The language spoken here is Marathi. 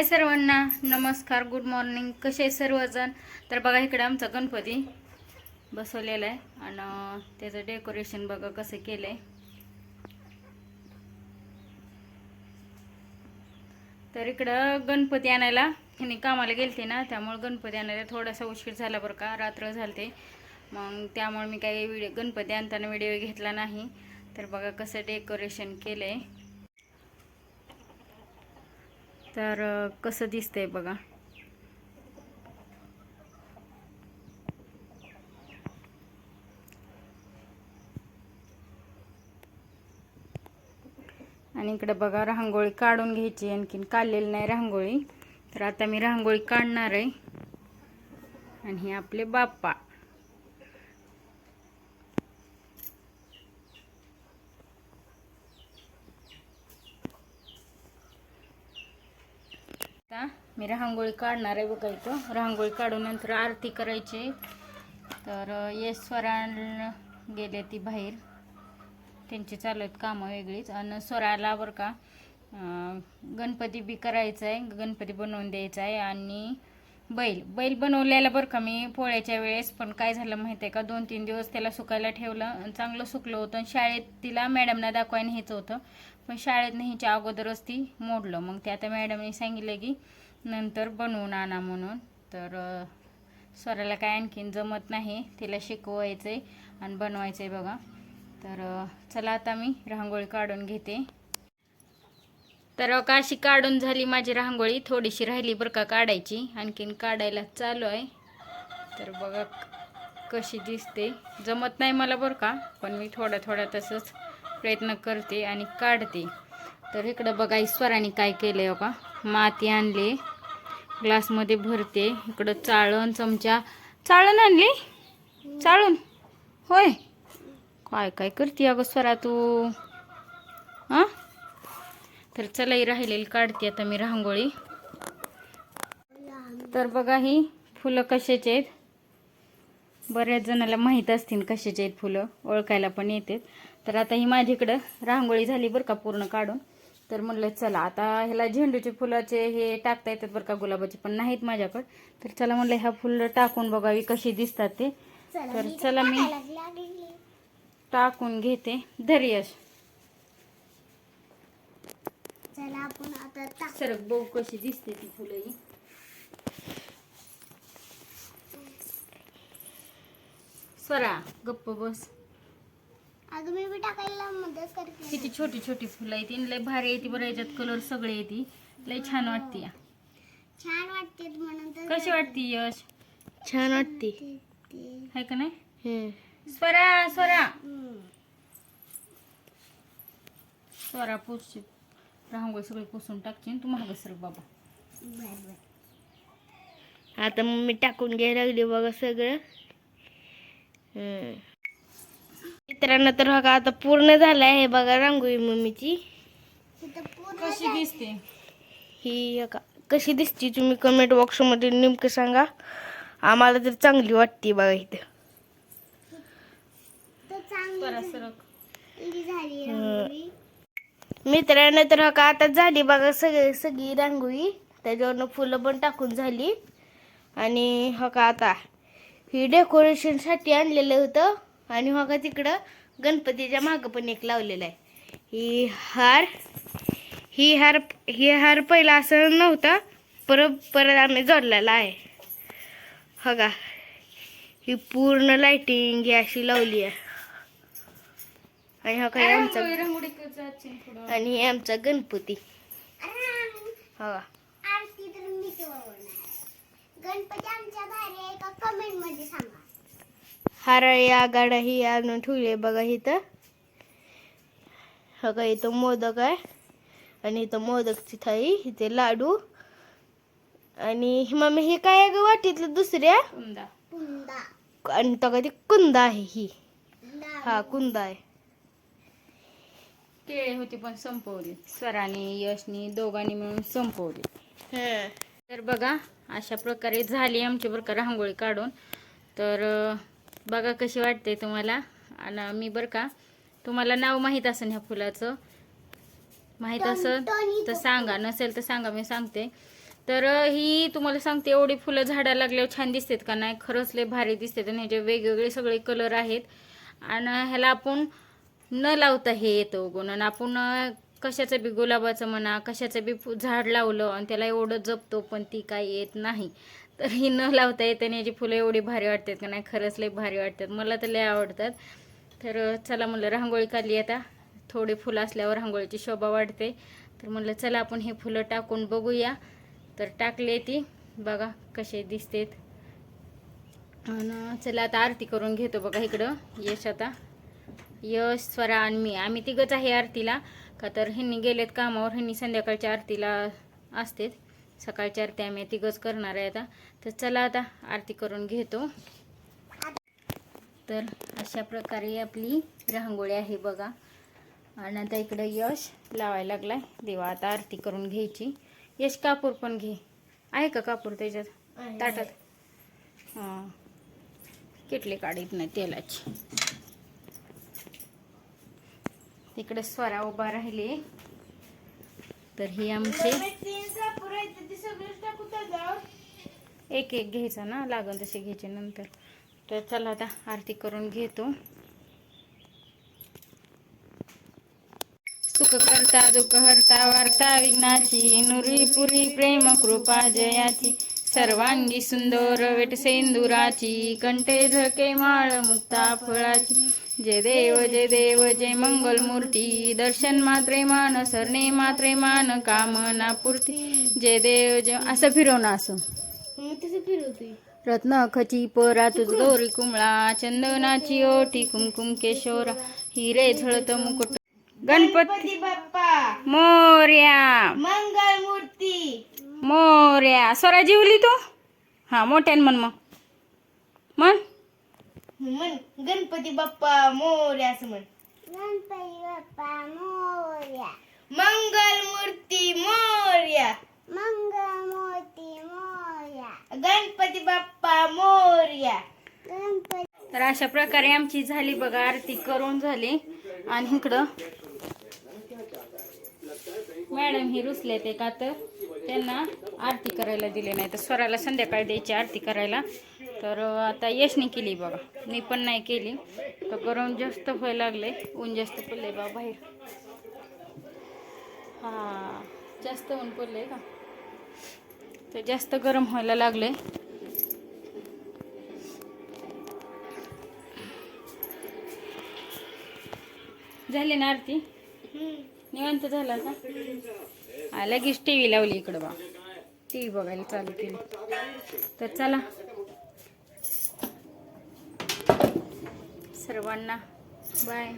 हाय सर्वांना. नमस्कार गुड मॉर्निंग कसे आहे सर्वजण? तर बघा इकडे आमचा गणपती बसवलेला आहे. आणि त्याचं डेकोरेशन बघा कसं केलं आहे तर इकडं गणपती आणायला ह्यांनी कामाला गेलते ना त्यामुळे गणपती आणायला थोडासा उशीर झाला बरं का रात्र झालते. मग त्यामुळे मी काही व्हिडिओ गणपती आणताना व्हिडिओ घेतला नाही. तर बघा कसं डेकोरेशन केलं आहे तर कसं दिसतंय बघा. आणि इकडे बघा रांगोळी काढून घ्यायची आणखीन काढलेली नाही रांगोळी. तर आता मी रांगोळी काढणार आहे. आणि हे आपले बाप्पा. आता मी रांगोळी काढणार आहे बघा इथं. रांगोळी काढून नंतर आरती करायची तर येश्वरान गेले ती बाहेर. त्यांची चालू आहेत कामं वेगळीच. आणि स्वराला बरं का गणपती बी करायचं आहे गणपती बनवून द्यायचा आहे. आणि बैल. बैल बनवलेला बरं का मी पोळ्याच्या वेळेस पण काय झालं माहिती आहे का? दोन तीन दिवस त्याला सुकायला ठेवलं. आणि चांगलं सुकलं होतं. आणि शाळेत तिला मॅडमना दाखवायला न्यायचं होतं. पण शाळेत न्यायच्या अगोदरच ती मोडलं. मग ते आता मॅडमने सांगितलं की नंतर बनवून आणा म्हणून. तर अं, स्वराला काय आणखीन जमत नाही तिला शिकवायचं आहे आणि बनवायचं आहे बघा. तर चला आता मी रांगोळी काढून घेते. तर काशी काढून झाली माझी रांगोळी. थोडीशी राहिली बरं का काढायची. आणखीन काढायला चालू आहे. तर बघा कशी दिसते. जमत नाही मला बरं का पण मी थोडा थोडा तसंच प्रयत्न करते आणि काढते. तर इकडं बघा ईश्वराने काय केलं आहे बघा. माती आणली ग्लासमध्ये भरते. इकडं चाळण चमचा. चाळण आणली? चाळून? होय. काय काय करते अगं स्वरा तू? हां? तर चलाही राहिलेली काढते आता मी रांगोळी. तर बघा ही फुलं कशाचे आहेत? बऱ्याच जणाला माहीत असतील कशाचे आहेत फुलं ओळखायला पण येतात तर आता ही माझ्याकडं रांगोळी झाली बरं का पूर्ण काढून. तर म्हणलं चला आता ह्याला झेंडूचे फुलाचे हे टाकता येतात बरं का गुलाबाचे पण नाहीत माझ्याकडं. तर चला म्हणलं ह्या फुलं टाकून बघावी कशी दिसतात ते. तर चला मी टाकून घेते. धरियस चला आपण आता सरक बघू कशी दिसते ती फुलं ही. स्वरा गप्प बस. अगं मी बी टाकायला मदत करते. किती छोटी छोटी फुलं आहेत लय भारी येते बरं याच्यात कलर सगळे येते लय छान वाटते छान वाटते म्हणून तर कशी वाटते यश? छान वाटते. आहे का नाही. स्वरा स्वरा. हम्म. स्वरा पुसची रांगोळी सगळी पुसून टाकची तू महाग सर बाबा. बर बर. आता मम्मी टाकून घ्यायला लागली बघा सगळं. मित्रांनो तर बघा आता पूर्ण झालं आहे बघा रांगोळी मम्मीची. कशी दिसते? ही बघा कशी दिसते तुम्ही कमेंट बॉक्समध्ये नेमकं सांगा. आम्हाला तर चांगली वाटते बघा इथं. तर चांगली स्वरा सरक. झाली झाली रांगोळी. मित्रांनो तर बघा आता झाली बघा सगळी सगळी रांगोळी. त्याच्यावरनं फुलं पण टाकून झाली. आणि हो का आता ही डेकोरेशनसाठी आणलेलं होतं. आणि हो का तिकडं गणपतीच्या मागं पण एक लावलेलं आहे. ही हार ही हार ही हार पहिला असं नव्हता परत परत आम्ही जोडलेला आहे. हो का ही पूर्ण लाइटिंग ही अशी लावली आहे. आणि हा काय आमचा आणि हे आमचा गणपती. रांग- हा गणपती आमच्या भारी आहे का कमेंटमध्ये सांगा. हरळ्या गाड्या ही आणून ठेवली बघा इथं. हा का इथं मोदक आहे. आणि इथं मोदकची थाळी इथे लाडू. आणि मम्मी हे काय आहे ग वाटीतलं दुसऱ्या? कुंदा. आणि तो का ती कुंदा आहे ही. हा कुंदा आहे. केळे होते पण संपवले. स्वराने यशनी दोघांनी मिळून संपवले. हं. तर बघा अशा प्रकारे झाली आमची बरं का रांगोळी काढून. तर बघा कशी वाटते तुम्हाला? आणि मी बरं का तुम्हाला नाव माहीत असेल ह्या फुलाचं? माहीत असेल तर सांगा नसेल तर सांगा मी सांगते. तर ही तुम्हाला सांगते एवढी फुलं झाडाला लागल्यावर छान दिसतात का नाही? खरंच लय भारी दिसतात आणि ह्याचे वेगवेगळे सगळे कलर आहेत. आणि ह्याला आपण न लावता हे येतं उगवून. आणि आपण कशाचं बी गुलाबाचं म्हणा कशाचं बी झाड लावलं आणि त्याला एवढं जपतो पण ती काही येत नाही. तर ही न लावता येते आणि याची फुलं एवढी भारी वाटतात का नाही? खरंच लई भारी वाटतात. मला तर लय आवडतात. तर चला म्हणलं रांगोळी काढली आता. थोडी फुलं असल्यावर रांगोळीची शोभा वाढते. तर म्हणलं चला आपण हे फुलं टाकून बघूया. तर टाकले ती. बघा कसे दिसतेत. आणि चला आता आरती करून घेतो बघा इकडं. यश आता. यश स्वरा आणि मी. आम्ही तिघच आहे आरतीला. का तर ह्यांनी गेलेत कामावर ह्यांनी संध्याकाळच्या आरतीला असतेत. सकाळच्या आरती आम्ही तिघच करणार आहे आता. तर चला आता आरती करून घेतो. तर अशा प्रकारे आपली रांगोळी आहे बघा. आणि आता इकडं यश लावायला लागलाय. देवा आता आरती करून घ्यायची. यश कापूर पण घे. आहे का कापूर त्याच्यात? ताटात? हां. किटली काढीत नाही तेलाची. तिकडे स्वरा उभा राहिले. तर ही आमचे एक एक घ्यायचा ना लागन तसे घ्यायचे नंतर. तर चला आता आरती करून घेतो. सुख करता दुःख हरता वार्ता विघ्नाची नुरी पुरी प्रेम कृपा जयाची. सर्वांगी सुंदर वेट सेंदुराची कंठे झके माळ मुक्ता फळाची जय देव जय देव जय मंगल मूर्ती दर्शन मात्रे मान सरणे मात्रे मान कामना पूर्ती। जय देव जय असं फिरवणं असं. रत्न खची परा तुझ गौरी कुमळा चंदनाची ओटी कुमकुम केशोरा हिरे झळत मुकुट। गणपती गणपती बाप्पा! मोर्या। मंगल मूर्ती मोर्या। स्वरा जेवली तू? हा मोठ्यान म्हण मग. म्हण. म्हण गणपती बाप्पा मोर्या असं म्हण. गणपती बाप्पा मोर्या. मंगल मूर्ती मोर्या. मंगळमूर्ती मोर्या. गणपती बाप्पा मोर्या. गणपती तर अशा प्रकारे आमची झाली बघा आरती करून झाली. आणि इकडं मॅडम ही रुसले ते का तर. त्यांना आरती करायला दिले नाही तर स्वराला संध्याकाळी द्यायची आरती करायला. तर आता यशने केली बघा. मी पण नाही केली. तर गरम जास्त व्हायला लागले. ऊन जास्त पडले बा बाहेर. हां जास्त ऊन पडले का? तर जास्त गरम व्हायला लागले. झाली ना आरती? निवांत झाला का? लगेच टी व्ही लावली इकडं बा. टी व्ही बघायला चालू केली. तर चला. सर्वांना. बाय